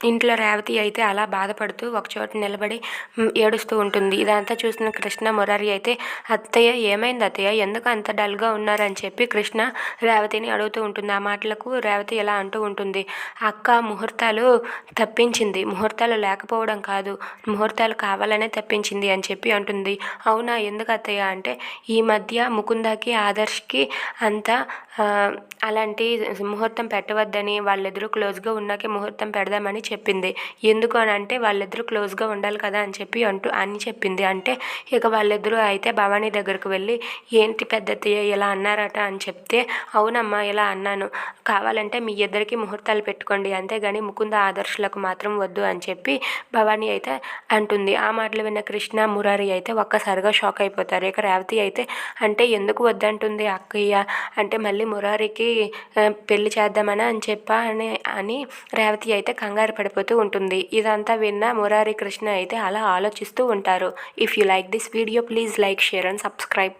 ఇంట్లో రేవతి అయితే అలా బాధపడుతూ ఒకచోట నిలబడి ఏడుస్తూ ఉంటుంది. ఇదంతా చూసిన కృష్ణ మురారి అయితే అత్తయ్య ఏమైంది అత్తయ్య? ఎందుకు అంత డల్గా ఉన్నారని చెప్పి కృష్ణ రేవతిని అడుగుతూ ఉంటుంది. ఆ మాటలకు రేవతి ఇలా అంటూ ఉంటుంది. అక్క ముహూర్తాలు తప్పించింది. ముహూర్తాలు లేకపోవడం కాదు. ముహూర్తాలు కావాలనే తప్పించింది అని చెప్పి అంటుంది. అవునా? ఎందుకు అత్తయ్య? అంటే ఈ మధ్య ముకుందాకి ఆదర్శ్కి అంతా అలాంటి ముహూర్తం పెట్టవద్దని వాళ్ళిద్దరూ క్లోజ్గా ఉన్నాకే ముహూర్తం పెడదామని చెప్పింది. ఎందుకు అని అంటే వాళ్ళిద్దరూ క్లోజ్గా ఉండాలి కదా అని చెప్పి అంటూ అని చెప్పింది. అంటే ఇక వాళ్ళిద్దరూ అయితే భవానీ దగ్గరకు వెళ్ళి ఏంటి పెద్దతయ్య ఇలా అన్నారట? అని చెప్తే అవునమ్మా ఇలా అన్నాను. కావాలంటే మీ ఇద్దరికి ముహూర్తాలు పెట్టుకోండి. అంతేగాని ముకుంద ఆదర్శులకు మాత్రం వద్దు అని చెప్పి భవానీ అయితే అంటుంది. ఆ మాటలు విన్న కృష్ణ మురారి అయితే ఒక్కసారిగా షాక్ అయిపోతారు. ఇక రేవతి అయితే అంటే ఎందుకు వద్దంటుంది అక్కయ్య? అంటే మళ్ళీ మురారికి పెళ్ళి చేద్దామని అని చెప్పా అని అని రేవతి అయితే కంగారు పడిపోతూ ఉంటుంది. ఇదంతా విన్న మురారి కృష్ణ అయితే అలా ఆలోచిస్తూ ఉంటారు. If you like this video please like share and subscribe